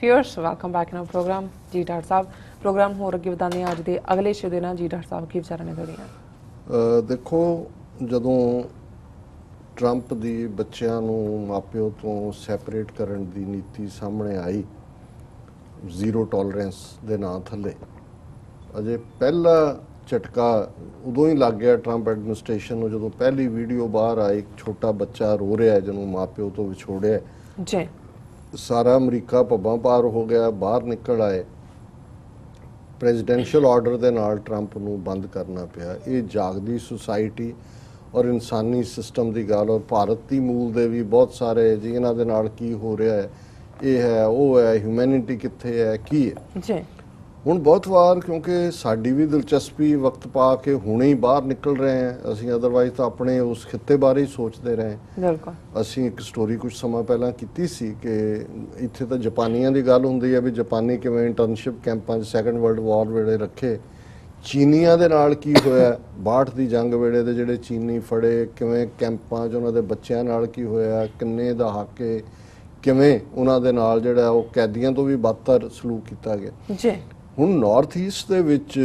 ਫਿਅਰਸ welcome back in our program ਜੀ doctor ਸਾਹਿਬ program ਹੋਰ ਅੱਗੇ ਵਧਾਉਂਦੇ ਹਾਂ ਅੱਜ ਦੇ ਅਗਲੇ ਸ਼ੋ ਦੇ ਨਾਲ ਜੀ ਡਾਕਟਰ ਸਾਹਿਬ ਕੀ ਵਿਚਾਰਾਂ ਨੇ ਤੁਹਾਡੀਆਂ ਦੇਖੋ ਜਦੋਂ ਟਰੰਪ ਦੀ ਬੱਚਿਆਂ ਨੂੰ ਮਾਪਿਓ ਤੋਂ ਸੈਪਰੇਟ ਕਰਨ ਦੀ ਨੀਤੀ ਸਾਹਮਣੇ ਆਈ ਜ਼ੀਰੋ ਟੋਲਰੈਂਸ ਦੇ ਨਾਂ ਥੱਲੇ ਅਜੇ ਪਹਿਲਾ ਝਟਕਾ ਉਦੋਂ ਹੀ ਲੱਗ ਗਿਆ ਟਰੰਪ ਐਡਮਿਨਿਸਟ੍ਰੇਸ਼ਨ ਨੂੰ ਜਦੋਂ ਪਹਿਲੀ ਵੀਡੀਓ ਬਾਹਰ ਆਈ ਇੱਕ ਛੋਟਾ ਬੱਚਾ ਰੋ ਰਿਹਾ ਹੈ ਜਿਹਨੂੰ ਮਾਪਿਓ ਤੋਂ ਵਿਛੋੜਿਆ। ਜੀ। ਸਾਰਾ ਅਮਰੀਕਾ ਪੱਬਾਂ ਪਾਰ ਹੋ ਗਿਆ, ਬਾਹਰ ਨਿਕਲ ਆਏ। ਪ੍ਰੈਜ਼ੀਡੈਂਸ਼ੀਅਲ ਆਰਡਰ ਦੇ ਨਾਲ ਟਰੰਪ ਨੂੰ ਬੰਦ ਕਰਨਾ ਪਿਆ। ਇਹ ਜਾਗਦੀ ਸੁਸਾਇਟੀ ਔਰ ਇਨਸਾਨੀ ਸਿਸਟਮ ਦੀ ਗੱਲ ਔਰ ਭਾਰਤ ਦੀ ਮੂਲ ਦੇ ਵੀ ਬਹੁਤ ਸਾਰੇ ਜੀ, ਇਹਨਾਂ ਦੇ ਨਾਲ ਕੀ ਹੋ ਰਿਹਾ ਹੈ, ਇਹ ਹੈ, ਉਹ ਹੈ ਹਿਊਮੈਨਿਟੀ ਕਿੱਥੇ ਹੈ, ਕੀ ਹੈ? ਜੀ। ਹੁਣ ਬਹੁਤ ਵਾਰ ਕਿਉਂਕਿ ਸਾਡੀ ਵੀ ਦਿਲਚਸਪੀ ਵਕਤ ਪਾ ਕੇ ਹੁਣੇ ਹੀ ਬਾਹਰ ਨਿਕਲ ਰਹੇ ਹਾਂ। ਅਸੀਂ ਅਦਰਵਾਈਜ਼ ਤਾਂ ਆਪਣੇ ਉਸ ਖਿੱਤੇ ਬਾਰੇ ਹੀ ਸੋਚਦੇ ਰਹੇ ਬਿਲਕੁਲ। ਅਸੀਂ ਇੱਕ ਸਟੋਰੀ ਕੁਝ ਸਮਾਂ ਪਹਿਲਾਂ ਕੀਤੀ ਸੀ ਕਿ ਇੱਥੇ ਤਾਂ ਜਾਪਾਨੀਆਂ ਦੀ ਗੱਲ ਹੁੰਦੀ ਹੈ ਵੀ ਜਾਪਾਨੀ ਕਿਵੇਂ ਇੰਟਰਨਸ਼ਿਪ ਕੈਂਪਾਂ 'ਚ ਸੈਕੰਡ ਵਰਲਡ ਵਾਰ ਵੇਲੇ ਰੱਖੇ। ਚੀਨੀਆਂ ਦੇ ਨਾਲ ਕੀ ਹੋਇਆ? ਬਾਠ ਦੀ ਜੰਗ ਵੇਲੇ ਦੇ ਜਿਹੜੇ ਚੀਨੀ ਫੜੇ ਕਿਵੇਂ ਕੈਂਪਾਂ 'ਚ ਉਹਨਾਂ ਦੇ ਬੱਚਿਆਂ ਨਾਲ ਕੀ ਹੋਇਆ? ਕਿੰਨੇ ਦਹਾਕੇ ਕਿਵੇਂ ਉਹਨਾਂ ਦੇ ਨਾਲ ਜਿਹੜਾ ਉਹ ਕੈਦੀਆਂ ਤੋਂ ਵੀ ਬਦਤਰ ਸਲੂਕ ਕੀਤਾ ਗਿਆ? ਜੀ। ਹੁਣ ਨਾਰਥ ਈਸਟ ਦੇ ਵਿੱਚ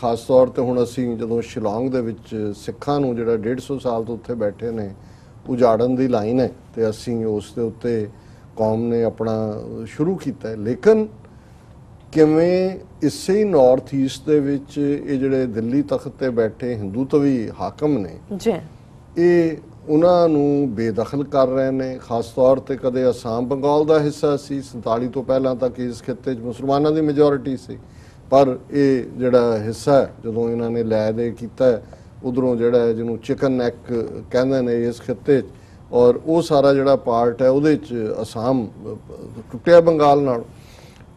ਖਾਸ ਤੌਰ ਤੇ ਹੁਣ ਅਸੀਂ ਜਦੋਂ ਸ਼ਿਲੌਂਗ ਦੇ ਵਿੱਚ ਸਿੱਖਾਂ ਨੂੰ ਜਿਹੜਾ 150 ਸਾਲ ਤੋਂ ਉੱਥੇ ਬੈਠੇ ਨੇ ਉਜਾੜਨ ਦੀ ਲਾਈਨ ਹੈ ਤੇ ਅਸੀਂ ਉਸ ਦੇ ਉੱਤੇ ਕੌਮ ਨੇ ਆਪਣਾ ਸ਼ੁਰੂ ਕੀਤਾ ਹੈ। ਲੇਕਿਨ ਕਿਵੇਂ ਇਸੇ ਨਾਰਥ ਈਸਟ ਦੇ ਵਿੱਚ ਇਹ ਜਿਹੜੇ ਦਿੱਲੀ ਤਖਤ ਤੇ ਬੈਠੇ ਹਿੰਦੂ ਤਵੀ ਹਾਕਮ ਨੇ ਜੀ ਇਹ ਉਹਨਾਂ ਨੂੰ ਬੇਦਖਲ ਕਰ ਰਹੇ ਨੇ। ਖਾਸ ਤੌਰ ਤੇ ਕਦੇ ਅਸਾਮ ਬੰਗਾਲ ਦਾ ਹਿੱਸਾ ਸੀ। 47 ਤੋਂ ਪਹਿਲਾਂ ਤੱਕ ਇਸ ਖਿੱਤੇ 'ਚ ਮੁਸਲਮਾਨਾਂ ਦੀ ਮੈਜੋਰਿਟੀ ਸੀ। ਪਰ ਇਹ ਜਿਹੜਾ ਹਿੱਸਾ ਜਦੋਂ ਇਹਨਾਂ ਨੇ ਲੈ ਦੇ ਕੀਤਾ ਉਧਰੋਂ ਜਿਹੜਾ ਜਿਹਨੂੰ ਚਿਕਨ ਨੈਕ ਕਹਿੰਦੇ ਨੇ ਇਸ ਖਿੱਤੇ 'ਚ ਔਰ ਉਹ ਸਾਰਾ ਜਿਹੜਾ ਪਾਰਟ ਹੈ ਉਹਦੇ 'ਚ ਅਸਾਮ ਟੁੱਟਿਆ ਬੰਗਾਲ ਨਾਲ।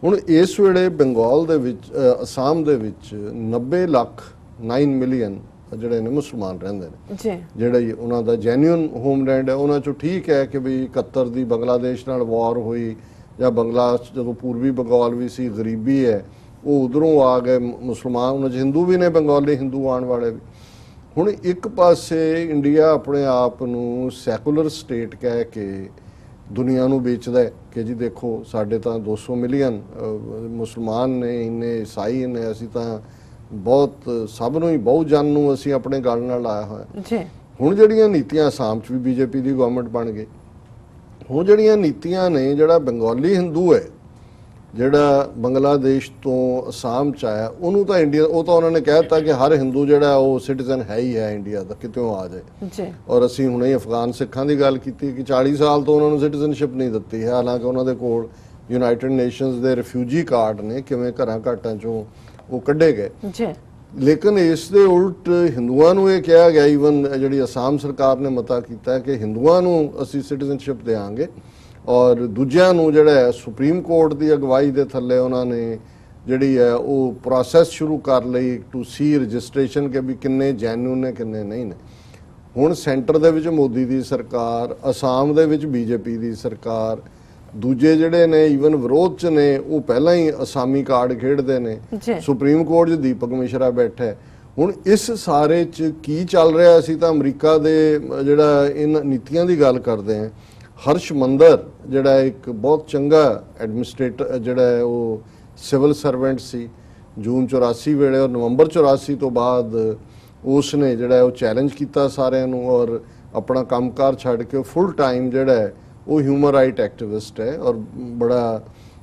ਹੁਣ ਇਸ ਵੇਲੇ ਬੰਗਾਲ ਦੇ ਵਿੱਚ ਅਸਾਮ ਦੇ ਵਿੱਚ 90 ਲੱਖ 9 ਮਿਲੀਅਨ ਜਿਹੜੇ ਨੇ ਮੁਸਲਮਾਨ ਰਹਿੰਦੇ ਨੇ। ਜੀ। ਜਿਹੜਾ ਉਹਨਾਂ ਦਾ ਜੈਨੂਇਨ ਹੋਮਲੈਂਡ ਹੈ ਉਹਨਾਂ ਚੋਂ ਠੀਕ ਹੈ ਕਿ ਵੀ 71 ਦੀ ਬੰਗਲਾਦੇਸ਼ ਨਾਲ ਵਾਰ ਹੋਈ ਜਾਂ ਬੰਗਲਾ ਜਦੋਂ ਪੂਰਬੀ ਬੰਗਾਲ ਵੀ ਸੀ ਗਰੀਬੀ ਹੈ ਉਹ ਉਧਰੋਂ ਆ ਗਏ ਮੁਸਲਮਾਨ ਉਹਨਾਂ 'ਚ ਹਿੰਦੂ ਵੀ ਨੇ ਬੰਗਾਲੀ ਹਿੰਦੂ ਆਉਣ ਵਾਲੇ ਵੀ। ਹੁਣ ਇੱਕ ਪਾਸੇ ਇੰਡੀਆ ਆਪਣੇ ਆਪ ਨੂੰ ਸੈਕੂਲਰ ਸਟੇਟ ਕਹਿ ਕੇ ਦੁਨੀਆ ਨੂੰ ਵੇਚਦਾ ਹੈ ਕਿ ਜੀ ਦੇਖੋ ਸਾਡੇ ਤਾਂ 200 ਮਿਲੀਅਨ ਮੁਸਲਮਾਨ ਨੇ ਇੰਨੇ ਈਸਾਈ ਨੇ ਅਸੀਂ ਤਾਂ ਬਹੁਤ ਸਭ ਨੂੰ ਹੀ ਬਹੁ ਜਨ ਨੂੰ ਅਸੀਂ ਆਪਣੇ ਗਲ ਨਾਲ ਲਾਇਆ ਹੋਇਆ। ਜੀ। ਹੁਣ ਜਿਹੜੀਆਂ ਨੀਤੀਆਂ ਅਸਾਮ 'ਚ ਵੀ ਬੀਜੇਪੀ ਦੀ ਗਵਰਨਮੈਂਟ ਬਣ ਗਈ ਹੁਣ ਜਿਹੜੀਆਂ ਨੀਤੀਆਂ ਨੇ ਜਿਹੜਾ ਬੰਗਾਲੀ ਹਿੰਦੂ ਹੈ ਜਿਹੜਾ ਬੰਗਲਾਦੇਸ਼ ਤੋਂ ਅਸਾਮ 'ਚ ਆਇਆ ਉਹਨੂੰ ਤਾਂ ਇੰਡੀਆ ਉਹ ਤਾਂ ਉਹਨਾਂ ਨੇ ਕਹਿ ਦਿੱਤਾ ਕਿ ਹਰ ਹਿੰਦੂ ਜਿਹੜਾ ਉਹ ਸਿਟੀਜ਼ਨ ਹੈ ਹੀ ਹੈ ਇੰਡੀਆ ਦਾ ਕਿਤੇੋਂ ਆ ਜਾਏ। ਜੀ। ਔਰ ਅਸੀਂ ਹੁਣੇ ਅਫਗਾਨ ਸਿੱਖਾਂ ਦੀ ਗੱਲ ਕੀਤੀ ਕਿ 40 ਸਾਲ ਤੋਂ ਉਹਨਾਂ ਨੂੰ ਸਿਟੀਜ਼ਨਸ਼ਿਪ ਨਹੀਂ ਦਿੱਤੀ ਹੈ। ਹਾਲਾਂਕਿ ਉਹਨਾਂ ਦੇ ਕੋਲ ਯੂਨਾਈਟਿਡ ਨੇਸ਼ਨਸ ਦੇ ਰਿਫਿਊਜੀ ਕਾਰਡ ਨੇ ਕਿਵੇਂ ਘਰਾਂ ਘਾਟਾਂ ਚੋਂ ਉਹ ਕੱਢੇ ਗਏ। ਜੀ। ਲੇਕਿਨ ਇਸ ਦੇ ਉਲਟ ਹਿੰਦੂਆਂ ਨੂੰ ਇਹ ਕਿਹਾ ਗਿਆ ਈਵਨ ਜਿਹੜੀ ਅਸਾਮ ਸਰਕਾਰ ਨੇ ਮਤਾ ਕੀਤਾ ਕਿ ਹਿੰਦੂਆਂ ਨੂੰ ਅਸੀਂ ਸਿਟੀਜ਼ਨਸ਼ਿਪ ਦੇਵਾਂਗੇ ਔਰ ਦੂਜਿਆਂ ਨੂੰ ਜਿਹੜਾ ਹੈ ਸੁਪਰੀਮ ਕੋਰਟ ਦੀ ਅਗਵਾਈ ਦੇ ਥੱਲੇ ਉਹਨਾਂ ਨੇ ਜਿਹੜੀ ਹੈ ਉਹ ਪ੍ਰੋਸੈਸ ਸ਼ੁਰੂ ਕਰ ਲਈ ਟੂ ਸੀ ਰਜਿਸਟ੍ਰੇਸ਼ਨ ਕਿ ਵੀ ਕਿੰਨੇ ਜੈਨੂਨ ਨੇ ਕਿੰਨੇ ਨਹੀਂ ਨੇ। ਹੁਣ ਸੈਂਟਰ ਦੇ ਵਿੱਚ ਮੋਦੀ ਦੀ ਸਰਕਾਰ ਅਸਾਮ ਦੇ ਵਿੱਚ ਬੀਜੇਪੀ ਦੀ ਸਰਕਾਰ ਦੂਜੇ ਜਿਹੜੇ ਨੇ ਈਵਨ ਵਿਰੋਧ ਚ ਨੇ ਉਹ ਪਹਿਲਾਂ ਹੀ ਅਸਾਮੀ ਕਾਰਡ ਖੇਡਦੇ ਨੇ। ਸੁਪਰੀਮ ਕੋਰਟ 'ਚ ਦੀਪਕ ਮਿਸ਼ਰਾ ਬੈਠਾ। ਹੁਣ ਇਸ ਸਾਰੇ 'ਚ ਕੀ ਚੱਲ ਰਿਹਾ ਅਸੀਂ ਤਾਂ ਅਮਰੀਕਾ ਦੇ ਜਿਹੜਾ ਇਨ ਨੀਤੀਆਂ ਦੀ ਗੱਲ ਕਰਦੇ ਹਾਂ। ਹਰਸ਼ ਮੰਦਰ, ਜਿਹੜਾ ਇੱਕ ਬਹੁਤ ਚੰਗਾ ਐਡਮਿਨਿਸਟ੍ਰੇਟਰ ਜਿਹੜਾ ਹੈ ਉਹ ਸਿਵਲ ਸਰਵੈਂਟ ਸੀ, ਜੂਨ 84 ਵੇਲੇ ਔਰ ਨਵੰਬਰ 84 ਤੋਂ ਬਾਅਦ ਉਸ ਨੇ ਜਿਹੜਾ ਉਹ ਚੈਲੰਜ ਕੀਤਾ ਸਾਰਿਆਂ ਨੂੰ ਔਰ ਆਪਣਾ ਕੰਮਕਾਰ ਛੱਡ ਕੇ ਫੁੱਲ ਟਾਈਮ ਜਿਹੜਾ ਹੈ ਉਹ ਹਿਊਮਨ ਰਾਈਟ ਐਕਟਿਵਿਸਟ ਹੈ ਔਰ ਬੜਾ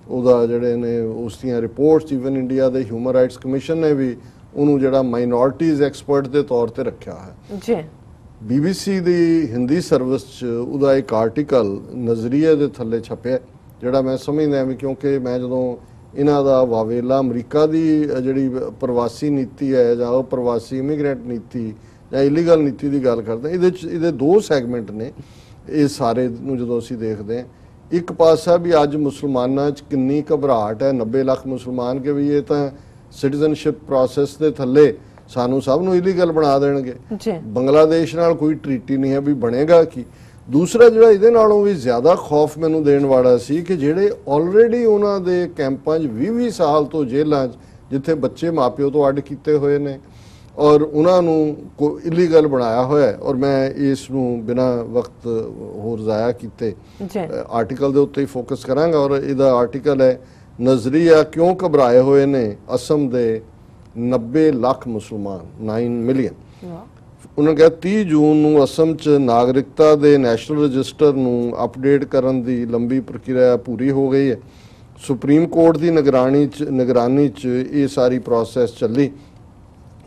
ਉਹਦਾ ਜਿਹੜੇ ਨੇ ਉਸ ਦੀਆਂ ਰਿਪੋਰਟਸ ਇਵਨ ਇੰਡੀਆ ਦੇ ਹਿਊਮਨ ਰਾਈਟਸ ਕਮਿਸ਼ਨ ਨੇ ਵੀ ਉਹਨੂੰ ਜਿਹੜਾ ਮਾਈਨੋਰਟੀਜ਼ ਐਕਸਪਰਟ ਦੇ ਤੌਰ ਤੇ ਰੱਖਿਆ ਹੈ। ਜੀ। BBC ਦੀ ਹਿੰਦੀ ਸਰਵਿਸ 'ਚ ਉਹਦਾ ਇੱਕ ਆਰਟੀਕਲ ਨਜ਼ਰੀਏ ਦੇ ਥੱਲੇ ਛਪਿਆ ਜਿਹੜਾ ਮੈਂ ਸਮਝਦਾ ਵੀ ਕਿਉਂਕਿ ਮੈਂ ਜਦੋਂ ਇਹਨਾਂ ਦਾ ਵਾਵੇਲਾ ਅਮਰੀਕਾ ਦੀ ਜਿਹੜੀ ਪ੍ਰਵਾਸੀ ਨੀਤੀ ਹੈ ਜਾਂ ਉਹ ਪ੍ਰਵਾਸੀ ਇਮੀਗ੍ਰੈਂਟ ਨੀਤੀ ਜਾਂ ਇਲੀਗਲ ਨੀਤੀ ਦੀ ਗੱਲ ਕਰਦੇ ਇਹਦੇ 'ਚ, ਇਹਦੇ ਦੋ ਸੈਗਮੈਂਟ ਨੇ ਇਹ ਸਾਰੇ ਨੂੰ ਜਦੋਂ ਅਸੀਂ ਦੇਖਦੇ ਹਾਂ। ਇੱਕ ਪਾਸਾ ਵੀ ਅੱਜ ਮੁਸਲਮਾਨਾਂ 'ਚ ਕਿੰਨੀ ਘਬਰਾਹਟ ਹੈ 90 ਲੱਖ ਮੁਸਲਮਾਨ ਕਿ ਵੀ ਇਹ ਤਾਂ ਸਿਟੀਜ਼ਨਸ਼ਿਪ ਪ੍ਰੋਸੈਸ ਦੇ ਥੱਲੇ ਸਾਨੂੰ ਸਭ ਨੂੰ ਇਲੀਗਲ ਬਣਾ ਦੇਣਗੇ। ਜੀ। ਬੰਗਲਾਦੇਸ਼ ਨਾਲ ਕੋਈ ਟ੍ਰੀਟੀ ਨਹੀਂ ਹੈ ਵੀ ਬਣੇਗਾ ਕੀ। ਦੂਸਰਾ ਜਿਹੜਾ ਇਹਦੇ ਨਾਲੋਂ ਵੀ ਜ਼ਿਆਦਾ ਖੌਫ ਮੈਨੂੰ ਦੇਣ ਵਾਲਾ ਸੀ ਕਿ ਜਿਹੜੇ ਆਲਰੇਡੀ ਉਹਨਾਂ ਦੇ ਕੈਂਪਾਂ 'ਚ 20-20 ਸਾਲ ਤੋਂ ਜੇਲ੍ਹਾਂ 'ਚ ਜਿੱਥੇ ਬੱਚੇ ਮਾਪਿਓ ਤੋਂ ਅੱਡ ਕੀਤੇ ਹੋਏ ਨੇ ਔਰ ਉਹਨਾਂ ਨੂੰ ਕੋ ਇਲੀਗਲ ਬਣਾਇਆ ਹੋਇਆ ਹੈ ਔਰ ਮੈਂ ਇਸ ਨੂੰ ਬਿਨਾ ਵਕਤ ਹੋਰ ਜ਼ਾਇਆ ਕੀਤੇ ਆਰਟੀਕਲ ਦੇ ਉੱਤੇ ਹੀ ਫੋਕਸ ਕਰਾਂਗਾ ਔਰ ਇਹਦਾ ਆਰਟੀਕਲ ਹੈ ਨਜ਼ਰੀਆ ਕਿਉਂ ਘਬਰਾਏ ਹੋਏ ਨੇ ਅਸਮ ਦੇ 90 ਲੱਖ ਮੁਸਲਮਾਨ 9 ਮਿਲੀਅਨ ਉਹਨਾਂ ਕਿਹਾ 30 ਜੂਨ ਨੂੰ ਅਸਮ 'ਚ ਨਾਗਰਿਕਤਾ ਦੇ ਨੈਸ਼ਨਲ ਰਜਿਸਟਰ ਨੂੰ ਅਪਡੇਟ ਕਰਨ ਦੀ ਲੰਬੀ ਪ੍ਰਕਿਰਿਆ ਪੂਰੀ ਹੋ ਗਈ ਹੈ। ਸੁਪਰੀਮ ਕੋਰਟ ਦੀ ਨਿਗਰਾਨੀ 'ਚ ਨਿਗਰਾਨੀ 'ਚ ਇਹ ਸਾਰੀ ਪ੍ਰੋਸੈਸ ਚੱਲੀ।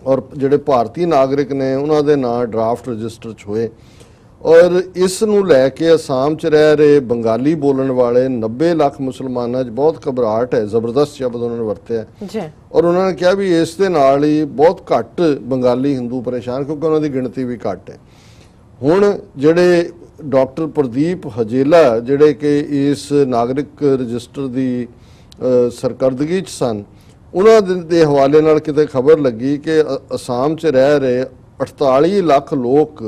ਔਰ ਜਿਹੜੇ ਭਾਰਤੀ ਨਾਗਰਿਕ ਨੇ ਉਹਨਾਂ ਦੇ ਨਾਂ ਡਰਾਫਟ ਰਜਿਸਟਰ 'ਚ ਹੋਏ। ਔਰ ਇਸ ਨੂੰ ਲੈ ਕੇ ਅਸਾਮ 'ਚ ਰਹਿ ਰਹੇ ਬੰਗਾਲੀ ਬੋਲਣ ਵਾਲੇ 90 ਲੱਖ ਮੁਸਲਮਾਨਾਂ 'ਚ ਬਹੁਤ ਘਬਰਾਹਟ ਹੈ ਜ਼ਬਰਦਸਤ ਸ਼ਬਦ ਉਹਨਾਂ ਨੇ ਵਰਤਿਆ ਜੀ। ਔਰ ਉਹਨਾਂ ਨੇ ਕਿਹਾ ਵੀ ਇਸ ਦੇ ਨਾਲ ਹੀ ਬਹੁਤ ਘੱਟ ਬੰਗਾਲੀ ਹਿੰਦੂ ਪਰੇਸ਼ਾਨ ਕਿਉਂਕਿ ਉਹਨਾਂ ਦੀ ਗਿਣਤੀ ਵੀ ਘੱਟ ਹੈ। ਹੁਣ ਜਿਹੜੇ ਡਾਕਟਰ ਪ੍ਰਦੀਪ ਹਜੇਲਾ ਜਿਹੜੇ ਕਿ ਇਸ ਨਾਗਰਿਕ ਰਜਿਸਟਰ ਦੀ ਸਰਕਰਦਗੀ ਚ ਸਨ ਉਹਨਾਂ ਦੇ- ਹਵਾਲੇ ਨਾਲ ਕਿਤੇ ਖਬਰ ਲੱਗੀ ਕਿ ਅਸਾਮ ਚ ਰਹਿ ਰਹੇ 48 ਲੱਖ ਲੋਕ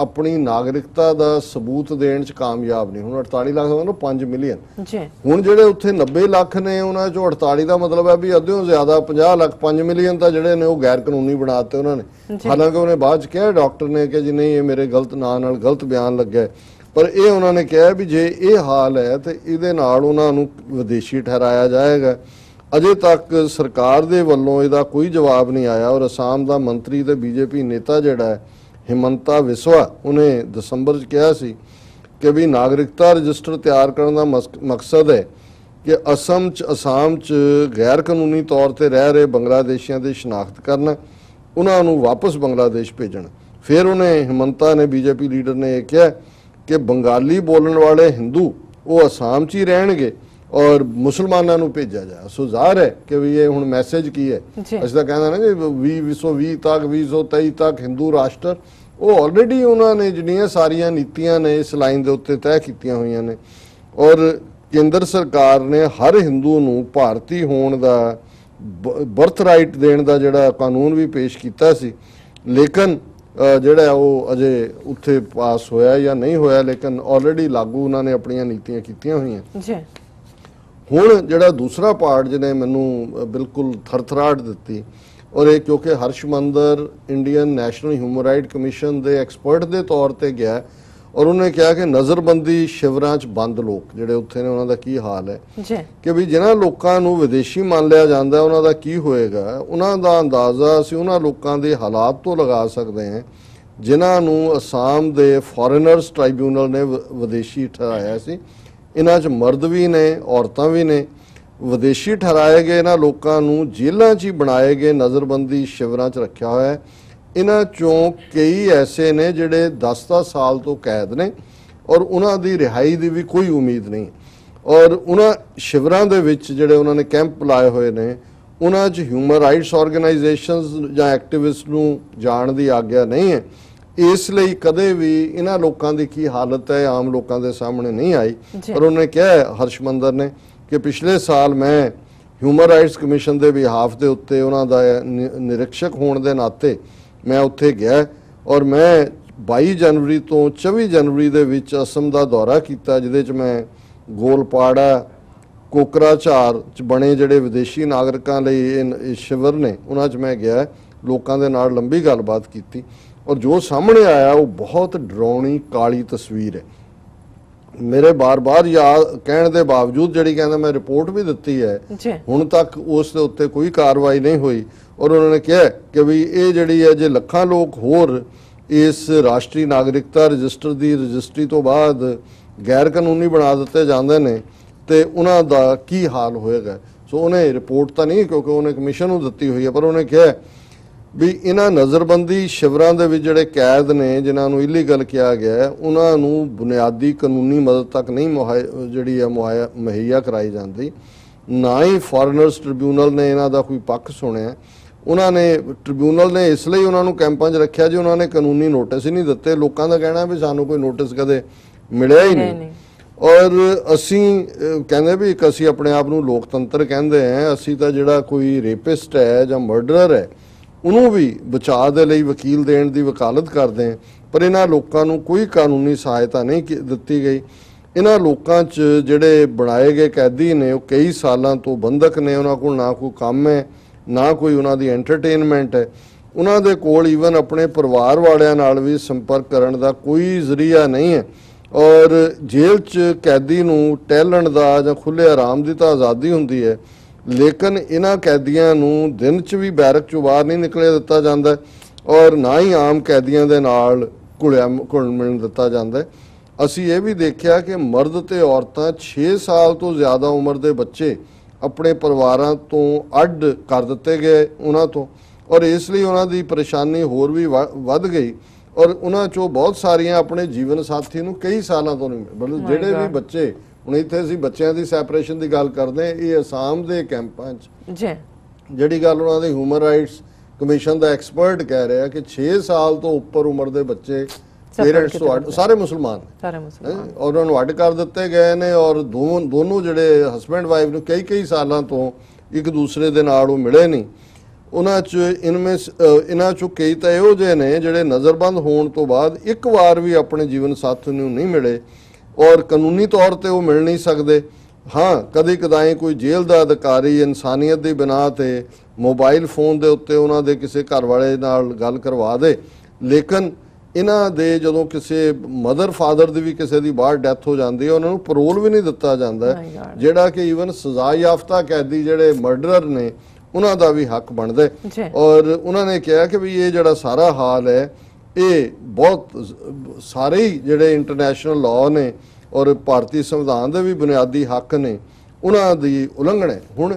ਆਪਣੀ ਨਾਗਰਿਕਤਾ ਦਾ ਸਬੂਤ ਦੇਣ ਚ ਕਾਮਯਾਬ ਨਹੀਂ। ਹੁਣ 48 ਲੱਖ ਦਾ ਮਤਲਬ 5 ਮਿਲੀਅਨ। ਜੀ। ਹੁਣ ਜਿਹੜੇ ਉੱਥੇ 90 ਲੱਖ ਨੇ ਉਹਨਾਂ ਚੋਂ 48 ਦਾ ਮਤਲਬ ਹੈ ਵੀ ਅੱਧਿਓਂ ਜ਼ਿਆਦਾ 50 ਲੱਖ 5 ਮਿਲੀਅਨ ਤਾਂ ਜਿਹੜੇ ਨੇ ਉਹ ਗੈਰ ਕਾਨੂੰਨੀ ਬਣਾਤੇ ਉਹਨਾਂ ਨੇ। ਹਾਲਾਂਕਿ ਉਹਨੇ ਬਾਅਦ ਚ ਕਿਹਾ ਡਾਕਟਰ ਨੇ ਕਿ ਜੀ ਨਹੀਂ ਇਹ ਮੇਰੇ ਗਲਤ ਨਾਂ ਨਾਲ ਗਲਤ ਬਿਆਨ ਲੱਗਾ ਹੈ। ਪਰ ਇਹ ਉਹਨਾਂ ਨੇ ਕਿਹਾ ਵੀ ਜੇ ਇਹ ਹਾਲ ਹੈ ਤੇ ਇਹਦੇ ਨਾਲ ਉਹਨਾਂ ਨੂੰ ਵਿਦੇਸ਼ੀ ਠਹਿਰਾਇਆ ਜਾਏਗਾ। ਅਜੇ ਤੱਕ ਸਰਕਾਰ ਦੇ ਵੱਲੋਂ ਇਹਦਾ ਕੋਈ ਜਵਾਬ ਨਹੀਂ ਆਇਆ ਔਰ ਅਸਾਮ ਦਾ ਮੰਤਰੀ ਤੇ ਬੀਜੇਪੀ ਨੇਤਾ ਜਿਹੜਾ ਹੈ ਹਿਮੰਤਾ ਵਿਸਵਾ, ਉਹਨੇ ਦਸੰਬਰ ਚ ਕਿਹਾ ਸੀ ਕਿ ਵੀ ਨਾਗਰਿਕਤਾ ਰਜਿਸਟਰ ਤਿਆਰ ਕਰਨ ਦਾ ਮਸ- ਮਕਸਦ ਹੈ ਕਿ ਅਸਮ ਚ, ਅਸਾਮ ਚ ਗੈਰ ਕਾਨੂੰਨੀ ਤੌਰ ਤੇ ਰਹਿ ਰਹੇ ਬੰਗਲਾਦੇਸ਼ੀਆਂ ਦੀ ਸ਼ਨਾਖਤ ਕਰਨਾ, ਉਹਨਾਂ ਨੂੰ ਵਾਪਸ ਬੰਗਲਾਦੇਸ਼ ਭੇਜਣਾ। ਫਿਰ ਉਹਨੇ ਹਿਮੰਤਾ ਨੇ ਬੀਜੇਪੀ ਲੀਡਰ ਨੇ ਇਹ ਕਿਹਾ ਕਿ ਬੰਗਾਲੀ ਬੋਲਣ ਵਾਲੇ ਹਿੰਦੂ ਉਹ ਅਸਾਮ ਚ ਹੀ ਰਹਿਣਗੇ ਔਰ ਮੁਸਲਮਾਨਾਂ ਨੂੰ ਭੇਜਿਆ ਜਾ। ਸੋ ਜ਼ਾਹਰ ਹੈ ਕਿ ਵੀ ਇਹ ਹੁਣ ਮੈਸੇਜ ਕੀ ਹੈ? ਜੀ। ਅਸੀਂ ਤਾਂ ਕਹਿੰਦਾ ਨਾ ਕਿ 2020 ਤੱਕ 2023 ਤੱਕ ਹਿੰਦੂ ਰਾਸ਼ਟਰ ਉਹ ਆਲਰੇਡੀ ਉਹਨਾਂ ਨੇ ਜਿਹੜੀਆਂ ਸਾਰੀਆਂ ਨੀਤੀਆਂ ਨੇ ਇਸ ਲਾਈਨ ਦੇ ਉੱਤੇ ਤੈਅ ਕੀਤੀਆਂ ਹੋਈਆਂ ਨੇ। ਔਰ ਕੇਂਦਰ ਸਰਕਾਰ ਨੇ ਹਰ ਹਿੰਦੂ ਨੂੰ ਭਾਰਤੀ ਹੋਣ ਦਾ ਬਰਥ ਰਾਈਟ ਦੇਣ ਦਾ ਜਿਹੜਾ ਕਾਨੂੰਨ ਵੀ ਪੇਸ਼ ਕੀਤਾ ਸੀ। ਲੇਕਿਨ ਜਿਹੜਾ ਉਹ ਅਜੇ ਉੱਥੇ ਪਾਸ ਹੋਇਆ ਜਾਂ ਨਹੀਂ ਹੋਇਆ ਲੇਕਿਨ ਆਲਰੇਡੀ ਲਾਗੂ ਉਹਨਾਂ ਨੇ ਆਪਣੀਆਂ ਨੀਤੀਆਂ ਕੀਤੀਆਂ ਹੋਈਆਂ। ਜੀ। ਹੁਣ ਜਿਹੜਾ ਦੂਸਰਾ ਪਾਰਟ ਜਿਹਨੇ ਮੈਨੂੰ ਬਿਲਕੁਲ ਥਰਥਰਾਟ ਦਿੱਤੀ ਔਰ ਇਹ ਕਿਉਂਕਿ Harsh Mander Indian national human right commission ਦੇ ਐਕਸਪਰਟ ਦੇ ਤੌਰ ਤੇ ਗਿਆ ਔਰ ਉਹਨੇ ਕਿਹਾ ਕਿ ਨਜ਼ਰਬੰਦੀ ਸ਼ਿਵਰਾਂ 'ਚ ਬੰਦ ਲੋਕ ਜਿਹੜੇ ਉੱਥੇ ਨੇ ਉਹਨਾਂ ਦਾ ਕੀ ਹਾਲ ਹੈ? ਜੀ। ਕਿ ਵੀ ਜਿਨ੍ਹਾਂ ਲੋਕਾਂ ਨੂੰ ਵਿਦੇਸ਼ੀ ਮੰਨ ਲਿਆ ਜਾਂਦਾ ਉਹਨਾਂ ਦਾ ਕੀ ਹੋਏਗਾ? ਉਹਨਾਂ ਦਾ ਅੰਦਾਜ਼ਾ ਅਸੀਂ ਉਹਨਾਂ ਲੋਕਾਂ ਦੇ ਹਾਲਾਤ ਤੋਂ ਲਗਾ ਸਕਦੇ ਹਾਂ ਜਿਨ੍ਹਾਂ ਨੂੰ ਅਸਾਮ ਦੇ ਫੋਰੇਨਰਸ ਟ੍ਰਾਈਬਿਊਨਲ ਨੇ ਵਿਦੇਸ਼ੀ ਠਹਿਰਾਇਆ ਸੀ। ਇਹਨਾਂ 'ਚ ਮਰਦ ਵੀ ਨੇ, ਔਰਤਾਂ ਵੀ ਨੇ। ਵਿਦੇਸ਼ੀ ਠਹਿਰਾਏ ਗਏ ਇਹਨਾਂ ਲੋਕਾਂ ਨੂੰ, ਜੇਲ੍ਹਾਂ 'ਚ ਹੀ ਬਣਾਏ ਗਏ ਨਜ਼ਰਬੰਦੀ ਸ਼ਿਵਰਾਂ 'ਚ ਰੱਖਿਆ ਹੋਇਆ ਹੈ। ਇਹਨਾਂ ਚੋਂ ਕਈ ਐਸੇ ਨੇ ਜਿਹੜੇ 10-10 ਸਾਲ ਤੋਂ ਕੈਦ ਨੇ ਔਰ ਉਹਨਾਂ ਦੀ ਰਿਹਾਈ ਦੀ ਵੀ ਕੋਈ ਉਮੀਦ ਨਹੀਂ। ਔਰ ਉਹਨਾਂ ਸ਼ਿਵਰਾਂ ਦੇ ਵਿੱਚ ਜਿਹੜੇ ਉਹਨਾਂ ਨੇ ਕੈਂਪ ਲਾਏ ਹੋਏ ਨੇ, ਉਹਨਾਂ 'ਚ ਹਿਊਮਨ ਰਾਈਟਸ ਆਰਗੇਨਾਈਜੇਸ਼ਨਸ ਜਾਂ ਐਕਟਿਵਿਸਟ ਨੂੰ ਜਾਣ ਦੀ ਆਗਿਆ ਨਹੀਂ ਹੈ। ਇਸ ਲਈ ਕਦੇ ਵੀ ਇਹਨਾਂ ਲੋਕਾਂ ਦੀ ਕੀ ਹਾਲਤ ਹੈ ਆਮ ਲੋਕਾਂ ਦੇ ਸਾਹਮਣੇ ਨਹੀਂ ਆਈ। ਪਰ ਉਹਨੇ ਕਿਹਾ ਹਰਸ਼ਮੰਦਰ ਨੇ ਕਿ ਪਿਛਲੇ ਸਾਲ ਮੈਂ ਹਿਊਮਨ ਰਾਈਟਸ ਕਮਿਸ਼ਨ ਦੇ ਬਿਹਾਫ ਦੇ ਉੱਤੇ ਉਹਨਾਂ ਦਾ ਨਿਰੀਖਸ਼ਕ ਹੋਣ ਦੇ ਨਾਤੇ ਮੈਂ ਉੱਥੇ ਗਿਆ ਔਰ ਮੈਂ 22 ਜਨਵਰੀ ਤੋਂ 24 ਜਨਵਰੀ ਦੇ ਵਿੱਚ ਅਸਮ ਦਾ ਦੌਰਾ ਕੀਤਾ ਜਿਹਦੇ ਚ ਮੈਂ ਗੋਲਪਾੜਾ ਕੋਕਰਾਝਾਰ ਚ ਬਣੇ ਜਿਹੜੇ ਵਿਦੇਸ਼ੀ ਨਾਗਰਿਕਾਂ ਲਈ ਇਹ ਸ਼ਿਵਰ ਨੇ ਉਹਨਾਂ ਚ ਮੈਂ ਗਿਆ ਲੋਕਾਂ ਦੇ ਨਾਲ ਲੰਬੀ ਗੱਲਬਾਤ ਕੀਤੀ ਔਰ ਜੋ ਸਾਹਮਣੇ ਆਇਆ ਉਹ ਬਹੁਤ ਡਰਾਉਣੀ ਕਾਲੀ ਤਸਵੀਰ ਹੈ। ਮੇਰੇ ਬਾਰ-ਬਾਰ ਯਾਦ ਕਹਿਣ ਦੇ ਬਾਵਜੂਦ ਜਿਹੜੀ ਕਹਿੰਦਾ ਮੈਂ ਰਿਪੋਰਟ ਵੀ ਦਿੱਤੀ ਹੈ ਹੁਣ ਤੱਕ ਉਸ ਦੇ ਉੱਤੇ ਕੋਈ ਕਾਰਵਾਈ ਨਹੀਂ ਹੋਈ। ਔਰ ਉਹਨਾਂ ਨੇ ਕਿਹਾ ਕਿ ਵੀ ਇਹ ਜਿਹੜੀ ਹੈ ਜੇ ਲੱਖਾਂ ਲੋਕ ਹੋਰ ਇਸ ਰਾਸ਼ਟਰੀ ਨਾਗਰਿਕਤਾ ਰਜਿਸਟਰ ਦੀ ਰਜਿਸਟਰੀ ਤੋਂ ਬਾਅਦ ਗੈਰ ਕਾਨੂੰਨੀ ਬਣਾ ਦਿੱਤੇ ਜਾਂਦੇ ਨੇ ਤੇ ਉਹਨਾਂ ਦਾ ਕੀ ਹਾਲ ਹੋਏਗਾ? ਸੋ ਉਹਨੇ ਰਿਪੋਰਟ ਤਾਂ ਨਹੀਂ ਕਿਉਂਕਿ ਉਹਨੇ ਕਮਿਸ਼ਨ ਨੂੰ ਦਿੱਤੀ ਹੋਈ ਹੈ ਪਰ ਉਹਨੇ ਕਿਹਾ ਵੀ ਇਹਨਾਂ ਨਜ਼ਰਬੰਦੀ ਸ਼ਿਵਰਾਂ ਦੇ ਵਿੱਚ ਜਿਹੜੇ ਕੈਦ ਨੇ ਜਿਨ੍ਹਾਂ ਨੂੰ ਇਲੀਗਲ ਕਿਹਾ ਗਿਆ ਉਹਨਾਂ ਨੂੰ ਬੁਨਿਆਦੀ ਕਾਨੂੰਨੀ ਮਦਦ ਤੱਕ ਨਹੀਂ ਜਿਹੜੀ ਹੈ ਮੁਹੱਈਆ ਕਰਾਈ ਜਾਂਦੀ। ਨਾ ਹੀ ਫੋਰਨਰਸ ਟ੍ਰਿਬਿਊਨਲ ਨੇ ਇਹਨਾਂ ਦਾ ਕੋਈ ਪੱਖ ਸੁਣਿਆ। ਉਹਨਾਂ ਨੇ ਟ੍ਰਿਬਿਊਨਲ ਨੇ ਇਸ ਲਈ ਉਹਨਾਂ ਨੂੰ ਕੈਂਪਾਂ 'ਚ ਰੱਖਿਆ ਜੀ ਉਹਨਾਂ ਨੇ ਕਾਨੂੰਨੀ ਨੋਟਿਸ ਹੀ ਨਹੀਂ ਦਿੱਤੇ। ਲੋਕਾਂ ਦਾ ਕਹਿਣਾ ਵੀ ਸਾਨੂੰ ਕੋਈ ਨੋਟਿਸ ਕਦੇ ਮਿਲਿਆ ਹੀ ਨਹੀਂ। ਔਰ ਅਸੀਂ ਕਹਿੰਦੇ ਵੀ ਇੱਕ ਅਸੀਂ ਆਪਣੇ ਆਪ ਨੂੰ ਲੋਕਤੰਤਰ ਕਹਿੰਦੇ ਆ। ਅਸੀਂ ਤਾਂ ਜਿਹੜਾ ਕੋਈ ਰੇਪਿਸਟ ਹੈ ਜਾਂ ਮਰਡਰਰ ਹੈ ਉਹਨੂੰ ਵੀ ਬਚਾਅ ਦੇ ਲਈ ਵਕੀਲ ਦੇਣ ਦੀ ਵਕਾਲਤ ਕਰਦੇ ਆ। ਪਰ ਇਹਨਾਂ ਲੋਕਾਂ ਨੂੰ ਕੋਈ ਕਾਨੂੰਨੀ ਸਹਾਇਤਾ ਨਹੀਂ ਦਿੱਤੀ ਗਈ। ਇਹਨਾਂ ਲੋਕਾਂ 'ਚ ਜਿਹੜੇ ਬਣਾਏ ਗਏ ਕੈਦੀ ਨੇ, ਉਹ ਕਈ ਸਾਲਾਂ ਤੋਂ ਬੰਧਕ ਨੇ, ਉਹਨਾਂ ਕੋਲ ਨਾ ਕੋਈ ਕੰਮ ਹੈ, ਨਾ ਕੋਈ ਉਹਨਾਂ ਦੀ ਐਂਟਰਟੇਨਮੈਂਟ ਹੈ। ਉਹਨਾਂ ਦੇ ਕੋਲ ਈਵਨ ਆਪਣੇ ਪਰਿਵਾਰ ਵਾਲਿਆਂ ਨਾਲ ਵੀ ਸੰਪਰਕ ਕਰਨ ਦਾ ਕੋਈ ਜ਼ਰੀਆ ਨਹੀਂ ਹੈ। ਔਰ ਜੇਲ੍ਹ 'ਚ ਕੈਦੀ ਨੂੰ ਟਹਿਲਣ ਦਾ ਜਾਂ ਖੁੱਲੇ ਆਰਾਮ ਦੀ ਤਾਂ ਆਜ਼ਾਦੀ ਹੁੰਦੀ ਹੈ। ਲੇਕਿਨ ਇਹਨਾਂ ਕੈਦੀਆਂ ਨੂੰ ਦਿਨ 'ਚ ਵੀ ਬੈਰਕ 'ਚੋਂ ਬਾਹਰ ਨਹੀਂ ਨਿਕਲੇ ਦਿੱਤਾ ਜਾਂਦਾ ਔਰ ਨਾ ਹੀ ਆਮ ਕੈਦੀਆਂ ਦੇ ਨਾਲ ਘੁਲਿਆ ਘੁਲ ਮਿਲਣ ਦਿੱਤਾ ਜਾਂਦਾ। ਅਸੀਂ ਇਹ ਵੀ ਦੇਖਿਆ ਕਿ ਮਰਦ ਤੇ ਔਰਤਾਂ 6 ਸਾਲ ਤੋਂ ਜ਼ਿਆਦਾ ਉਮਰ ਦੇ ਬੱਚੇ ਆਪਣੇ ਪਰਿਵਾਰਾਂ ਤੋਂ ਅੱਡ ਕਰ ਦਿੱਤੇ ਗਏ ਉਹਨਾਂ ਤੋਂ ਔਰ ਇਸ ਲਈ ਉਹਨਾਂ ਦੀ ਪਰੇਸ਼ਾਨੀ ਹੋਰ ਵੀ ਵੱਧ ਗਈ ਔਰ ਉਹਨਾਂ ਚੋਂ ਬਹੁਤ ਸਾਰੀਆਂ ਆਪਣੇ ਜੀਵਨ ਸਾਥੀ ਨੂੰ ਕਈ ਸਾਲਾਂ ਤੋਂ ਨਹੀਂ। ਮਤਲਬ ਜਿਹੜੇ ਵੀ. ਬੱਚੇ ਹੁਣ ਇੱਥੇ ਅਸੀਂ ਬੱਚਿਆਂ ਦੀ ਸੈਪਰੇਸ਼ਨ ਦੀ ਗੱਲ ਕਰਦੇ ਇਹ ਅਸਾਮ ਦੇ ਕੈਂਪਾਂ 'ਚ। ਜੀ। ਜਿਹੜੀ ਗੱਲ ਉਹਨਾਂ ਦੇ ਹਿਊਮਨ ਰਾਈਟਸ ਕਮਿਸ਼ਨ ਦਾ ਐਕਸਪਰਟ ਕਹਿ ਰਿਹਾ ਕਿ 6 ਸਾਲ ਤੋਂ ਉੱਪਰ ਉਮਰ ਦੇ ਬੱਚੇ ਪੇਰੈਂਟਸ ਤੋਂ ਸਾਰੇ ਮੁਸਲਮਾਨ ਸਾਰੇ ਮੁਸਲਮਾਨ। ਉਹਨਾਂ ਨੂੰ ਅੱਡ ਕਰ ਦਿੱਤੇ ਗਏ ਨੇ ਔਰ ਦੋਨੋਂ ਜਿਹੜੇ ਹਸਬੰਡ ਵਾਈਫ ਨੂੰ ਕਈ ਕਈ ਸਾਲਾਂ ਤੋਂ ਇੱਕ ਦੂਸਰੇ ਦੇ ਨਾਲ ਉਹ ਮਿਲੇ ਨਹੀਂ। ਉਹਨਾਂ ਚ ਇਨਮੇ ਇਹਨਾਂ ਚੋਂ ਕਈ ਤਾਂ ਇਹੋ ਜਿਹੇ ਨੇ ਜਿਹੜੇ ਨਜ਼ਰਬੰਦ ਹੋਣ ਤੋਂ ਬਾਅਦ ਇੱਕ ਵਾਰ ਵੀ ਆਪਣੇ ਜੀਵਨ ਸਾਥੀ ਨੂੰ ਨਹੀਂ ਮਿਲੇ। ਔਰ ਕਾਨੂੰਨੀ ਤੌਰ ਤੇ ਉਹ ਮਿਲ ਨਹੀਂ ਸਕਦੇ। ਹਾਂ ਕਦੇ ਕਦਾਈ ਕੋਈ ਜੇਲ੍ਹ ਦਾ ਅਧਿਕਾਰੀ ਇਨਸਾਨੀਅਤ ਦੀ ਬਿਨਾਹ ਤੇ ਮੋਬਾਈਲ ਫੋਨ ਦੇ ਉੱਤੇ ਉਹਨਾਂ ਦੇ ਕਿਸੇ ਘਰ ਵਾਲੇ ਨਾਲ ਗੱਲ ਕਰਵਾ ਦੇ। ਲੇਕਿਨ ਇਹਨਾਂ ਦੇ ਜਦੋਂ ਕਿਸੇ ਮਦਰ ਫਾਦਰ ਦੀ ਵੀ ਕਿਸੇ ਦੀ ਬਾਹਰ ਡੈਥ ਹੋ ਜਾਂਦੀ ਹੈ ਉਹਨਾਂ ਨੂੰ ਪਰੋਲ ਵੀ ਨਹੀਂ ਦਿੱਤਾ ਜਾਂਦਾ. ਜਿਹੜਾ ਕਿ ਈਵਨ ਸਜ਼ਾ ਯਾਫਤਾ ਕੈਦੀ ਜਿਹੜੇ ਮਰਡਰਰ ਨੇ ਉਹਨਾਂ ਦਾ ਵੀ ਹੱਕ ਬਣਦਾ ਔਰ ਉਹਨਾਂ ਨੇ ਕਿਹਾ ਕਿ ਵੀ ਇਹ ਜਿਹੜਾ ਸਾਰਾ ਹਾਲ ਹੈ ਇਹ ਬਹੁਤ ਸਾਰੇ ਹੀ ਜਿਹੜੇ ਇੰਟਰਨੈਸ਼ਨਲ ਲਾਅ ਨੇ ਔਰ ਭਾਰਤੀ ਸੰਵਿਧਾਨ ਦੇ ਵੀ ਬੁਨਿਆਦੀ ਹੱਕ ਨੇ ਉਹਨਾਂ ਦੀ ਉਲੰਘਣਾ ਹੈ। ਹੁਣ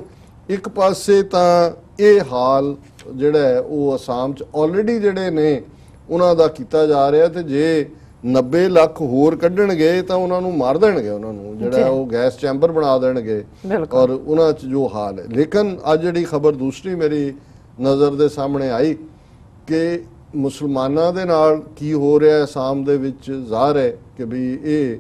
ਇੱਕ ਪਾਸੇ ਤਾਂ ਇਹ ਹਾਲ ਜਿਹੜਾ ਹੈ ਉਹ ਅਸਾਮ ਚ ਆਲਰੇਡੀ ਜਿਹੜੇ ਨੇ ਉਹਨਾਂ ਦਾ ਕੀਤਾ ਜਾ ਰਿਹਾ ਤੇ ਜੇ 90 ਲੱਖ ਹੋਰ ਕੱਢਣਗੇ ਤਾਂ ਉਹਨਾਂ ਨੂੰ ਮਾਰ ਦੇਣਗੇ ਉਹਨਾਂ ਨੂੰ ਜਿਹੜਾ। ਉਹ ਗੈਸ ਚੈਂਬਰ ਬਣਾ ਦੇਣਗੇ। ਔਰ ਉਹਨਾਂ 'ਚ ਜੋ ਹਾਲ ਹੈ। ਲੇਕਿਨ ਅੱਜ ਜਿਹੜੀ ਖਬਰ ਦੂਸਰੀ ਮੇਰੀ ਨਜ਼ਰ ਦੇ ਸਾਹਮਣੇ ਆਈ ਕਿ ਮੁਸਲਮਾਨਾਂ ਦੇ ਨਾਲ ਕੀ ਹੋ ਰਿਹਾ ਹੈ? ਅਸਾਮ ਦੇ ਵਿੱਚ ਜ਼ਾਹਰ ਹੈ ਕਿ ਵੀ ਇਹ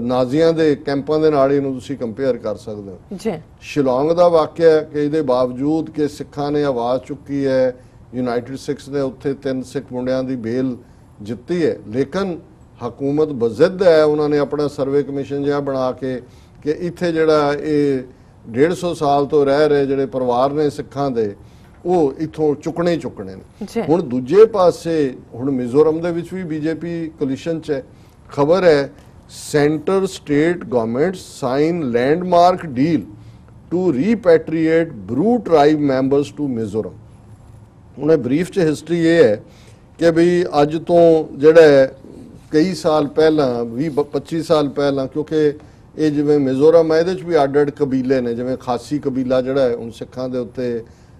ਨਾਜ਼ੀਆਂ ਦੇ ਕੈਂਪਾਂ ਦੇ ਨਾਲ ਇਹਨੂੰ ਤੁਸੀਂ ਕੰਪੇਅਰ ਕਰ ਸਕਦੇ ਹੋ। ਜੀ। ਸ਼ਿਲੌਂਗ ਦਾ ਵਾਕਿਆ ਹੈ ਕਿ ਇਹਦੇ ਬਾਵਜੂਦ ਕਿ ਸਿੱਖਾਂ ਨੇ ਆਵਾਜ਼ ਚੁੱਕੀ ਹੈ ਯੂਨਾਈਟਿਡ ਸਿੱਖਸ ਨੇ ਉੱਥੇ ਤਿੰਨ ਸਿੱਖ ਮੁੰਡਿਆਂ ਦੀ ਬੇਲ ਜਿੱਤੀ ਹੈ। ਲੇਕਿਨ ਹਕੂਮਤ ਬਜ਼ਿੱਦ ਹੈ ਉਹਨਾਂ ਨੇ ਆਪਣਾ ਸਰਵੇ ਕਮਿਸ਼ਨ ਜਿਹਾ ਬਣਾ ਕੇ ਕਿ ਇੱਥੇ ਜਿਹੜਾ ਇਹ 150 ਸਾਲ ਤੋਂ ਰਹਿ ਰਹੇ ਜਿਹੜੇ ਪਰਿਵਾਰ ਨੇ ਸਿੱਖਾਂ ਦੇ ਉਹ ਇੱਥੋਂ ਚੁੱਕਣੇ ਚੁੱਕਣੇ ਨੇ। ਹੁਣ ਦੂਜੇ ਪਾਸੇ ਹੁਣ ਮਿਜ਼ੋਰਮ ਦੇ ਵਿੱਚ ਵੀ ਬੀਜੇਪੀ ਕੋਲੀਸ਼ਨ 'ਚ ਹੈ। ਖਬਰ ਹੈ centre state government sign landmark deal to repatriate Bru tribe members to Mizoram ਉਹਨੇ ਬਰੀਫ 'ਚ ਹਿਸਟਰੀ ਇਹ ਹੈ ਕਿ ਵੀ ਅੱਜ ਤੋਂ ਜਿਹੜਾ ਕਈ ਸਾਲ ਪਹਿਲਾਂ 20 ਬ- 25 ਸਾਲ ਪਹਿਲਾਂ ਕਿਉਂਕਿ ਇਹ ਜਿਵੇਂ ਮਿਜ਼ੋਰਮ ਹੈ ਇਹਦੇ 'ਚ ਵੀ ਅੱਡ-ਅੱਡ ਕਬੀਲੇ ਨੇ ਜਿਵੇਂ ਖਾਸੀ ਕਬੀਲਾ ਜਿਹੜਾ ਹੈ ਹੁਣ ਸਿੱਖਾਂ ਦੇ ਉੱਤੇ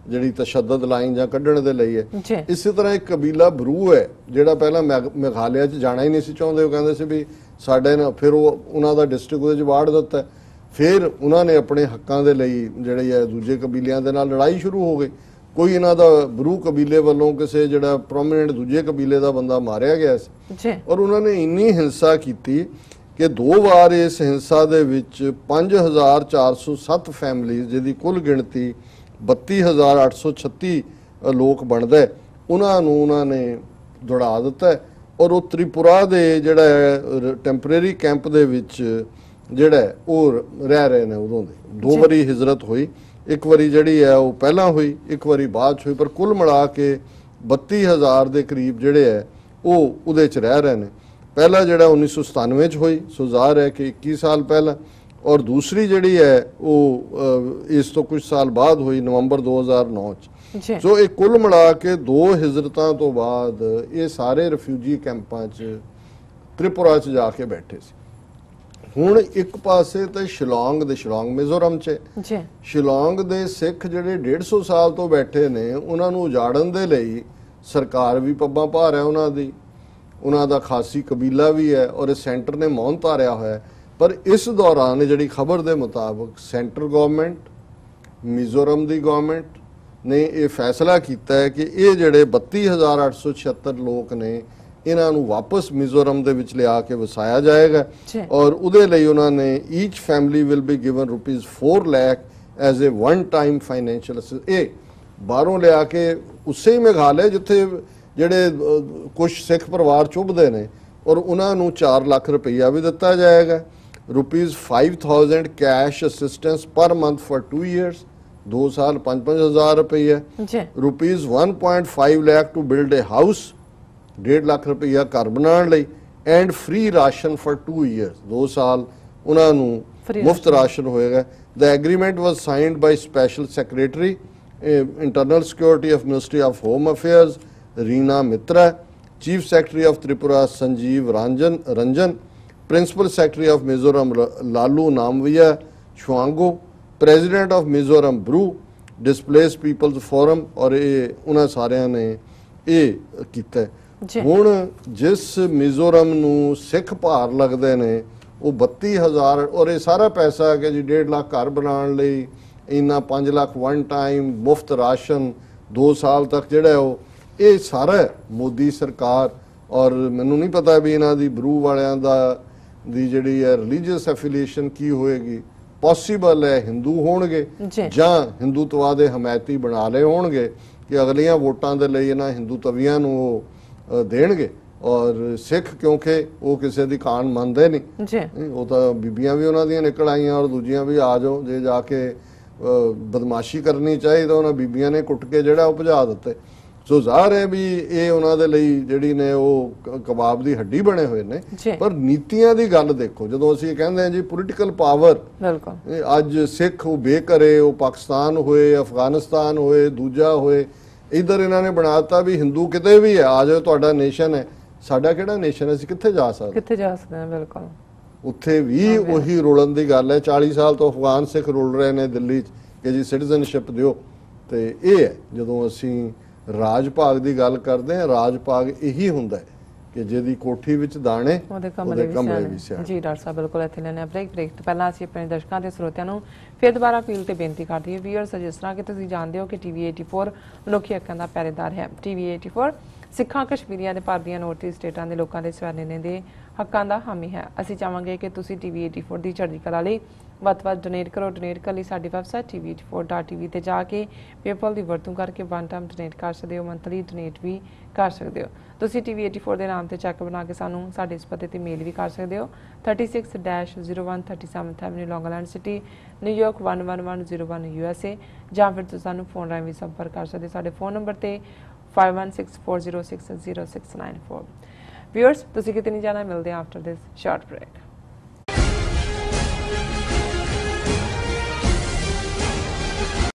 ਜਿਹੜੀ ਤਸ਼ੱਦਦ ਲਾਈਨ ਜਾਂ ਕੱਢਣ ਦੇ ਲਈ ਹੈ। ਇਸੇ ਤਰ੍ਹਾਂ ਇੱਕ ਕਬੀਲਾ ਬਰੂ ਹੈ ਜਿਹੜਾ ਪਹਿਲਾਂ ਮੇਘਾਲਿਆ 'ਚ ਜਾਣਾ ਹੀ ਨਹੀਂ ਸੀ ਚਾਹੁੰਦੇ। ਉਹ ਕਹਿੰਦੇ ਸੀ ਵੀ ਸਾਡੇ ਨਾਲ ਫਿਰ ਉਹ ਉਹਨਾਂ ਦਾ ਡਿਸਟ੍ਰਿਕਟ ਉਹਦੇ 'ਚ ਵਾੜ ਦਿੱਤਾ। ਫਿਰ ਉਹਨਾਂ ਨੇ ਆਪਣੇ ਹੱਕਾਂ ਦੇ ਲਈ ਜਿਹੜੇ ਹੈ ਦੂਜੇ ਕਬੀਲਿਆਂ ਦੇ ਨਾਲ ਲੜਾਈ ਸ਼ੁਰੂ ਹੋ ਗਈ। ਕੋਈ ਇਹਨਾਂ ਦਾ ਬਰੂ ਕਬੀਲੇ ਵੱਲੋਂ ਕਿਸੇ ਜਿਹੜਾ ਪ੍ਰੋਮਿਨੈਂਟ ਦੂਜੇ ਕਬੀਲੇ ਦਾ ਬੰਦਾ ਮਾਰਿਆ ਗਿਆ ਸੀ। ਜੀ। ਔਰ ਉਹਨਾਂ ਨੇ ਇੰਨੀ ਹਿੰਸਾ ਕੀਤੀ ਕਿ ਦੋ ਵਾਰ ਇਸ ਹਿੰਸਾ ਦੇ ਵਿੱਚ 5407 ਫੈਮਿਲੀਜ਼ ਜਿਹਦੀ ਕੁੱਲ ਗਿਣਤੀ 32836 ਲੋਕ ਬਣਦਾ। ਉਹਨਾਂ ਨੂੰ ਉਹਨਾਂ ਨੇ ਦੌੜਾ ਦਿੱਤਾ ਔਰ ਉਹ ਤ੍ਰਿਪੁਰਾ ਦੇ ਜਿਹੜਾ ਟੈਂਪਰੇਰੀ ਕੈਂਪ ਦੇ ਵਿੱਚ ਜਿਹੜਾ ਉਹ ਰਹਿ ਰਹੇ ਨੇ ਉਦੋਂ ਦੇ। ਦੋ। ਵਾਰੀ ਹਿਜਰਤ ਹੋਈ। ਇੱਕ ਵਾਰੀ ਜਿਹੜੀ ਹੈ ਉਹ ਪਹਿਲਾਂ ਹੋਈ ਇੱਕ ਵਾਰੀ ਬਾਅਦ 'ਚ ਹੋਈ। ਪਰ ਕੁੱਲ ਮਿਲਾ ਕੇ 32000 ਦੇ ਕਰੀਬ ਜਿਹੜੇ ਹੈ ਉਹ ਉਹਦੇ 'ਚ ਰਹਿ ਰਹੇ ਨੇ। ਪਹਿਲਾ ਜਿਹੜਾ 1997 ਚ ਹੋਈ। ਸੋ ਜ਼ਾਹਰ ਹੈ ਕਿ 21 ਸਾਲ ਪਹਿਲਾਂ ਔਰ ਦੂਸਰੀ ਜਿਹੜੀ ਹੈ ਉਹ ਇਸ ਤੋਂ ਕੁਝ ਸਾਲ ਬਾਅਦ ਹੋਈ ਨਵੰਬਰ 2009 ਚ। ਜੀ। ਸੋ ਇਹ ਕੁੱਲ ਮਿਲਾ ਕੇ ਦੋ ਹਿਜਰਤਾਂ ਤੋਂ ਬਾਅਦ ਇਹ ਸਾਰੇ ਰਿਫਿਊਜੀ ਕੈਂਪਾਂ 'ਚ ਤ੍ਰਿਪੁਰਾ 'ਚ ਜਾ ਕੇ ਬੈਠੇ ਸੀ। ਹੁਣ ਇੱਕ ਪਾਸੇ ਤਾਂ ਸ਼ਿਲੌਂਗ ਦੇ ਸ਼ਿਲੌਂਗ ਮਿਜ਼ੋਰਮ 'ਚ। ਜੀ। ਸ਼ਿਲੌਂਗ ਦੇ ਸਿੱਖ ਜਿਹੜੇ 150 ਸਾਲ ਤੋਂ ਬੈਠੇ ਨੇ ਉਹਨਾਂ ਨੂੰ ਉਜਾੜਨ ਦੇ ਲਈ ਸਰਕਾਰ ਵੀ ਪੱਬਾਂ ਭਾਰ ਹੈ ਉਹਨਾਂ ਦੀ। ਉਹਨਾਂ ਦਾ ਖਾਸੀ ਕਬੀਲਾ ਵੀ ਹੈ ਔਰ ਇਹ ਸੈਂਟਰ ਨੇ ਮੌਨ ਧਾਰਿਆ ਹੋਇਆ ਹੈ। ਪਰ ਇਸ ਦੌਰਾਨ ਜਿਹੜੀ ਖਬਰ ਦੇ ਮੁਤਾਬਕ ਸੈਂਟਰ ਗਵਰਨਮੈਂਟ ਮਿਜ਼ੋਰਮ ਦੀ ਗਵਰਨਮੈਂਟ ਨੇ ਇਹ ਫੈਸਲਾ ਕੀਤਾ ਹੈ ਕਿ ਇਹ ਜਿਹੜੇ 32876 ਲੋਕ ਨੇ ਇਹਨਾਂ ਨੂੰ ਵਾਪਸ ਮਿਜ਼ੋਰਮ ਦੇ ਵਿੱਚ ਲਿਆ ਕੇ ਵਸਾਇਆ ਜਾਏਗਾ। ਔਰ ਉਹਦੇ ਲਈ ਉਹਨਾਂ ਨੇ each family will be given rupees 4 lakh as a one time financial ਇਹ ਬਾਹਰੋਂ ਲਿਆ ਕੇ ਉਸੇ ਹੀ ਮੇਘਾਲय ਜਿੱਥੇ ਜਿਹੜੇ ਕੁਝ ਸਿੱਖ ਪਰਿਵਾਰ ਚੁੱਭਦੇ ਨੇ ਔਰ ਉਹਨਾਂ ਨੂੰ 4 ਲੱਖ ਰੁਪਈਆ ਵੀ ਦਿੱਤਾ ਜਾਏਗਾ rupees 5000 cash assistance per month for 2 years 2 ਸਾਲ 5-5000 ਰੁਪਈਆ ਜੀ। Rupees 1.5 lakh to build a house 1.5 lakh ਰੁਪਈਆ ਘਰ ਬਣਾਉਣ ਲਈ and free ration for 2 years 2 ਸਾਲ ਉਹਨਾਂ ਨੂੰ ਮੁਫਤ ਰਾਸ਼ਨ। ਹੋਏਗਾ। The agreement was signed by special secretary internal security of ministry of home affairs Reena Mitra chief secretary of Tripura Sanjeev Ranjan Ranjan principal secretary of Mizoram ਰ- ਲਾਲੂ ਨਾਮਵੀਆ ਸ਼ਵਾਂਗੋ president of Mizoram Bru displaced people's forum ਔਰ ਇਹ ਉਹਨਾਂ ਸਾਰਿਆਂ ਨੇ ਇਹ ਕੀਤਾ। ਹੁਣ ਜਿਸ ਮਿਜ਼ੋਰਮ ਨੂੰ ਸਿੱਖ ਭਾਰ ਲੱਗਦੇ ਨੇ ਉਹ 32000 ਔਰ ਇਹ ਸਾਰਾ ਪੈਸਾ ਕਿ ਜੀ 1.5 ਲੱਖ ਘਰ ਬਣਾਉਣ ਲਈ ਇੰਨਾ 5 ਲੱਖ ਵਨ ਟਾਈਮ ਮੁਫਤ ਰਾਸ਼ਨ 2 ਸਾਲ ਤੱਕ ਜਿਹੜਾ ਉਹ ਇਹ ਸਾਰਾ ਮੋਦੀ ਸਰਕਾਰ ਔਰ ਮੈਨੂੰ ਨਹੀਂ ਪਤਾ ਵੀ ਇਹਨਾਂ ਦੀ ਬਰੂ ਵਾਲਿਆਂ ਦਾ ਦੀ ਜਿਹੜੀ ਹੈ ਰਿਲੀਜੀਅਸ ਐਫੀਲੀਏਸ਼ਨ ਕੀ ਹੋਏਗੀ? ਪੋਸੀਬਲ ਹੈ ਹਿੰਦੂ ਹੋਣਗੇ ਜੀ। ਜਾਂ ਹਿੰਦੂਤਵਾ ਦੇ ਹਮਾਇਤੀ ਬਣਾ ਲਏ ਹੋਣਗੇ ਕਿ ਅਗਲੀਆਂ ਵੋਟਾਂ ਦੇ ਲਈ ਇਹਨਾਂ ਹਿੰਦੂ ਤਵੀਆਂ ਨੂੰ ਉਹ ਦੇਣਗੇ। ਔਰ ਸਿੱਖ ਕਿਉਂਕਿ ਉਹ ਕਿਸੇ ਦੀ ਖਾਨ ਮੰਨਦੇ ਨਹੀਂ। ਜੀ। ਉਹ ਤਾਂ ਬੀਬੀਆਂ ਵੀ ਉਹਨਾਂ ਦੀਆਂ ਨਿਕਲ ਆਈਆਂ ਔਰ ਦੂਜੀਆਂ ਵੀ ਆ ਜਾਓ ਜੇ ਜਾ ਕੇ ਬਦਮਾਸ਼ੀ ਕਰਨੀ ਚਾਹੀ ਤਾਂ ਉਹਨਾਂ ਬੀਬੀਆਂ ਨੇ ਕੁੱਟ ਕੇ ਜਿਹੜਾ ਉਹ ਭਜਾ ਦਿੱਤੇ। ਸੋ ਜ਼ਾਹਰ ਹੈ ਵੀ ਇਹ ਉਹਨਾਂ ਦੇ ਲਈ ਜਿਹੜੀ ਨੇ ਉਹ ਕਬਾਬ ਦੀ ਹੱਡੀ ਬਣੇ ਹੋਏ ਨੇ। ਪਰ ਨੀਤੀਆਂ ਦੀ ਗੱਲ ਦੇਖੋ ਜਦੋਂ ਅਸੀਂ ਇਹ ਕਹਿੰਦੇ ਹਾਂ ਜੀ ਪੋਲੀਟੀਕਲ ਪਾਵਰ ਬਿਲਕੁਲ। ਅੱਜ ਸਿੱਖ ਉਹ ਬੇਕਰੇ ਉਹ ਪਾਕਿਸਤਾਨ ਹੋਏ ਅਫਗਾਨਿਸਤਾਨ ਹੋਏ ਦੂਜਾ ਹੋਏ ਇਧਰ ਇਹਨਾਂ ਨੇ ਬਣਾਤਾ ਵੀ ਹਿੰਦੂ ਕਿਤੇ ਵੀ ਹੈ ਆ ਜਾਓ ਤੁਹਾਡਾ ਨੇਸ਼ਨ ਹੈ। ਸਾਡਾ ਕਿਹੜਾ ਨੇਸ਼ਨ ਹੈ? ਅਸੀਂ ਕਿੱਥੇ ਜਾ ਸਕਦੇ? ਕਿੱਥੇ ਜਾ ਸਕਦੇ ਹਾਂ? ਬਿਲਕੁਲ। ਉੱਥੇ ਵੀ ਉਹੀ ਰੋਲਣ ਦੀ ਗੱਲ ਹੈ। 40 ਸਾਲ ਤੋਂ ਅਫਗਾਨ ਸਿੱਖ ਰੁਲ ਰਹੇ ਨੇ ਦਿੱਲੀ 'ਚ ਕਿ ਜੀ ਸਿਟੀਜ਼ਨਸ਼ਿਪ ਦਿਓ। ਤੇ ਇਹ ਹੈ ਜਦੋਂ ਅਸੀਂ ਰਾਜ ਭਾਗ ਦੀ ਗੱਲ ਕਰਦੇ ਹਾਂ ਰਾਜ ਭਾਗ ਇਹੀ ਹੁੰਦਾ ਹੈ ਕਿ ਜਿਹਦੀ ਕੋਠੀ ਵਿੱਚ ਦਾਣੇ ਉਹਦੇ ਕਮਰੇ ਵੀ ਸਿਆਣੇ। ਜੀ ਡਾਕਟਰ ਸਾਹਿਬ ਬਿਲਕੁਲ ਇੱਥੇ ਲੈਣੇ ਆ ਬ੍ਰੇਕ ਬ੍ਰੇਕ ਤੋਂ ਪਹਿਲਾਂ ਅਸੀਂ ਆਪਣੇ ਦਰਸ਼ਕਾਂ ਤੇ ਸਰੋਤਿਆਂ ਨੂੰ ਫਿਰ ਦੁਬਾਰਾ ਅਪੀਲ ਤੇ ਬੇਨਤੀ ਕਰਦੀ ਹਾਂ। ਵੀਅਰਸ ਜਿਸ ਤਰ੍ਹਾਂ ਕਿ ਤੁਸੀਂ ਜਾਣਦੇ ਹੋ ਕਿ ਟੀਵੀ 84 ਮਨੁੱਖੀ ਹੱਕਾਂ ਦਾ ਪਹਿਰੇਦਾਰ ਹੈ। ਟੀਵੀ 84 ਸਿੱਖਾਂ ਕਸ਼ਮੀਰੀਆਂ ਦੇ ਭਾਰਤੀਆਂ ਨੌਰਥ ਈਸਟ ਸਟੇਟਾਂ ਦੇ ਲੋਕਾਂ ਦੇ ਸਵੈਨੇ ਦੇ ਹੱਕਾਂ ਦਾ ਹਾਮੀ ਹੈ। ਅਸੀਂ ਚਾਹਾਂਗੇ ਕਿ ਤੁਸੀਂ ਟੀਵੀ 84 ਦੀ ਚੜ੍ਹਦੀ ਕਲਾ ਲਈ ਵੱਧ ਤੋਂ ਵੱਧ ਡੋਨੇਟ ਕਰੋ ਡੋਨੇਟ ਕਰਨ ਲਈ ਸਾਡੀ ਵੈਬਸਾਈਟ tv84.tv ਤੇ ਜਾ ਕੇ PayPal ਦੀ ਵਰਤੋਂ ਕਰਕੇ ਵਨ ਟਾਈਮ ਡੋਨੇਟ ਕਰ ਸਕਦੇ ਹੋ ਮੰਥਲੀ ਡੋਨੇਟ ਵੀ ਕਰ ਸਕਦੇ ਹੋ। ਤੁਸੀਂ TV84 ਦੇ ਨਾਮ ਤੇ ਚੈੱਕ ਬਣਾ ਕੇ ਸਾਨੂੰ ਸਾਡੇ ਇਸ ਪਤੇ ਤੇ ਮੇਲ ਵੀ ਕਰ ਸਕਦੇ ਹੋ। 36-0137 avenue Long Island City New York 11101 USA ਜਾਂ ਫਿਰ ਤੁਸੀਂ ਸਾਨੂੰ ਫੋਨ ਰਾਹੀਂ ਵੀ ਸੰਪਰਕ ਕਰ ਸਕਦੇ ਹੋ। ਸਾਡੇ ਫੋਨ ਨੰਬਰ ਤੇ 5164060694 ਵਿਅਰਸ ਤੁਸੀਂ ਕਿਤੇ ਨਹੀਂ ਜਾਣਾ, ਮਿਲਦੇ ਹਾਂ ਆਫਟਰ ਦਿਸ ਸ਼ਾਰਟ ਬ੍ਰੇਕ